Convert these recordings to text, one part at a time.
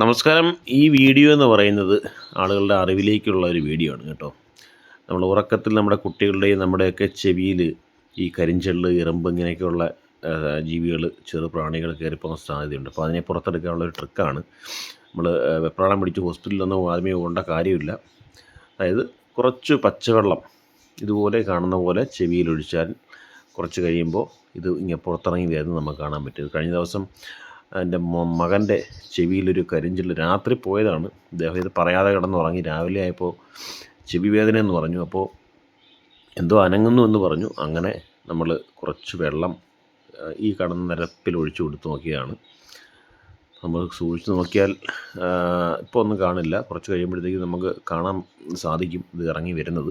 നമസ്കാരം. ഈ വീഡിയോ എന്ന് പറയുന്നത് ആളുകളുടെ അറിവിലേക്കുള്ള ഒരു വീഡിയോ ആണ് കേട്ടോ. നമ്മൾ ഉറക്കത്തിൽ നമ്മുടെ കുട്ടികളുടെയും നമ്മുടെയൊക്കെ ചെവിയിൽ ഈ കരിഞ്ചെള്ള് ഇറമ്പ് ഇങ്ങനെയൊക്കെയുള്ള ജീവികൾ ചെറു പ്രാണികൾ കയറിപ്പോകാൻ സാധ്യതയുണ്ട്. അപ്പോൾ അതിനെ പുറത്തെടുക്കാനുള്ള ഒരു ട്രിക്കാണ്. നമ്മൾ വെപ്രാളം പിടിച്ച് ഹോസ്പിറ്റലിലൊന്നും ആദ്യമേ പോകേണ്ട കാര്യമില്ല. അതായത് കുറച്ച് പച്ചവെള്ളം ഇതുപോലെ കാണുന്ന പോലെ ചെവിയിലൊഴിച്ചാൽ കുറച്ച് കഴിയുമ്പോൾ ഇത് ഇങ്ങനെ പുറത്തിറങ്ങി വരുന്നത് നമുക്ക് കാണാൻ പറ്റും. കഴിഞ്ഞ ദിവസം എന്റെ മകന്റെ ചെവിയിലൊരു കരിഞ്ചിൽ രാത്രി പോയതാണ്. അദ്ദേഹം ഇത് പറയാതെ കിടന്നുറങ്ങി. രാവിലെ ആയപ്പോൾ ചെവി വേദന എന്ന് പറഞ്ഞു. അപ്പോൾ എന്തോ അനങ്ങുന്നു എന്ന് പറഞ്ഞു. അങ്ങനെ നമ്മൾ കുറച്ച് വെള്ളം ഈ കടന്ന നിരപ്പിൽ ഒഴിച്ചു കൊടുത്ത് നോക്കിയതാണ്. നമ്മൾ സൂക്ഷിച്ച് നോക്കിയാൽ ഇപ്പോൾ ഒന്നും കാണില്ല. കുറച്ച് കഴിയുമ്പോഴത്തേക്ക് നമുക്ക് കാണാൻ സാധിക്കും ഇത് ഇറങ്ങി വരുന്നത്.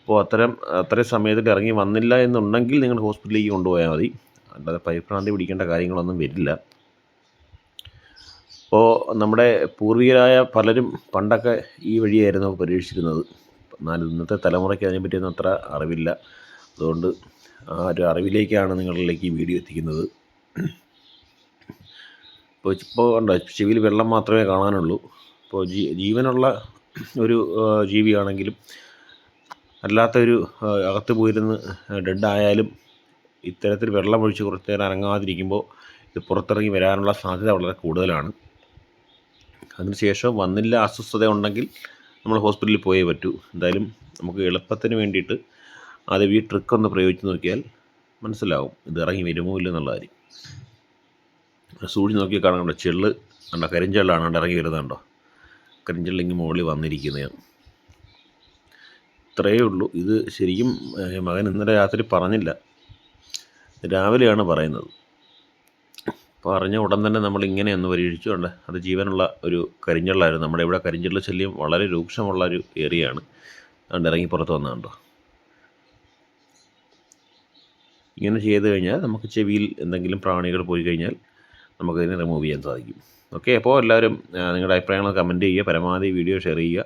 അപ്പോൾ അത്തരം അത്രയും സമയത്തിൽ ഇറങ്ങി വന്നില്ല എന്നുണ്ടെങ്കിൽ നിങ്ങൾ ഹോസ്പിറ്റലിലേക്ക് കൊണ്ടുപോയാൽ മതി. അല്ലാതെ പരിഭ്രാന്തി പിടിക്കേണ്ട കാര്യങ്ങളൊന്നും വരില്ല. അപ്പോൾ നമ്മുടെ പൂർവികരായ പലരും പണ്ടൊക്കെ ഈ വഴിയായിരുന്നു പരീക്ഷിച്ചിരുന്നത്. എന്നാൽ ഇന്നത്തെ തലമുറയ്ക്ക് അതിനെപ്പറ്റിയൊന്നും അത്ര അറിവില്ല. അതുകൊണ്ട് ആ ഒരു അറിവിലേക്കാണ് നിങ്ങളിലേക്ക് ഈ വീഡിയോ എത്തിക്കുന്നത്. ഇപ്പോൾ ഇപ്പോൾ കണ്ടോ ചെവിയിൽ വെള്ളം മാത്രമേ കാണാനുള്ളൂ. ഇപ്പോൾ ജീവനുള്ള ഒരു ജീവിയാണെങ്കിലും അല്ലാത്തൊരു അകത്ത് പോയിരുന്ന് ഡെഡായാലും ഇത്തരത്തിൽ വെള്ളം ഒഴിച്ച് കുറച്ച് നേരം അനങ്ങാതിരിക്കുമ്പോൾ ഇത് പുറത്തിറങ്ങി വരാനുള്ള സാധ്യത വളരെ കൂടുതലാണ്. അതിനുശേഷം വന്നില്ല അസ്വസ്ഥത ഉണ്ടെങ്കിൽ നമ്മൾ ഹോസ്പിറ്റലിൽ പോയേ പറ്റൂ. എന്തായാലും നമുക്ക് എളുപ്പത്തിന് വേണ്ടിയിട്ട് ആദ്യം ഈ ട്രിക്ക് ഒന്ന് പ്രയോഗിച്ച് നോക്കിയാൽ മനസ്സിലാവും ഇത് ഇറങ്ങി വരുമോ ഇല്ല എന്നുള്ള കാര്യം. സൂക്ഷിച്ച് നോക്കി കാണണ്ട ചെള്ള് കണ്ടോ? കരിഞ്ചെള്ളാണ് കണ്ടോ? ഇറങ്ങി വരുന്നുണ്ടോ കരിഞ്ചെള്ളിങ്ങ് മുകളിൽ വന്നിരിക്കുന്നതാണ് ഇത്രയേ ഉള്ളൂ. ഇത് ശരിക്കും മകൻ ഇന്നലെ രാത്രി പറഞ്ഞില്ല. രാവിലെയാണ് പറയുന്നത്. പറഞ്ഞ ഉടൻ തന്നെ നമ്മൾ ഇങ്ങനെ ഒന്ന് പരീക്ഷിച്ചുകൊണ്ട് അത് ജീവനുള്ള ഒരു കരിഞ്ചള്ളായിരുന്നു. നമ്മുടെ ഇവിടെ കരിഞ്ഞുള്ള ശല്യം വളരെ രൂക്ഷമുള്ള ഒരു ഏരിയയാണ് അതുകൊണ്ട് ഇറങ്ങി പുറത്ത് വന്നതുണ്ടോ ഇങ്ങനെ ചെയ്ത് കഴിഞ്ഞാൽ നമുക്ക് ചെവിയിൽ എന്തെങ്കിലും പ്രാണികൾ പോയി കഴിഞ്ഞാൽ നമുക്കതിനെ റിമൂവ് ചെയ്യാൻ സാധിക്കും. ഓക്കെ അപ്പോൾ എല്ലാവരും നിങ്ങളുടെ അഭിപ്രായങ്ങൾ കമന്റ് ചെയ്യുക പരമാവധി വീഡിയോ ഷെയർ ചെയ്യുക.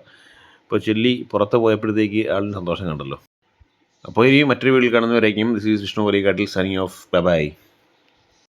ഇപ്പോൾ ചെല്ലി പുറത്ത് പോയപ്പോഴത്തേക്ക് ആളിന് സന്തോഷം കണ്ടല്ലോ. അപ്പോൾ ഇനി മറ്റൊരു video കാണുന്നവരേക്കും this is Vishnu Kattil signing off by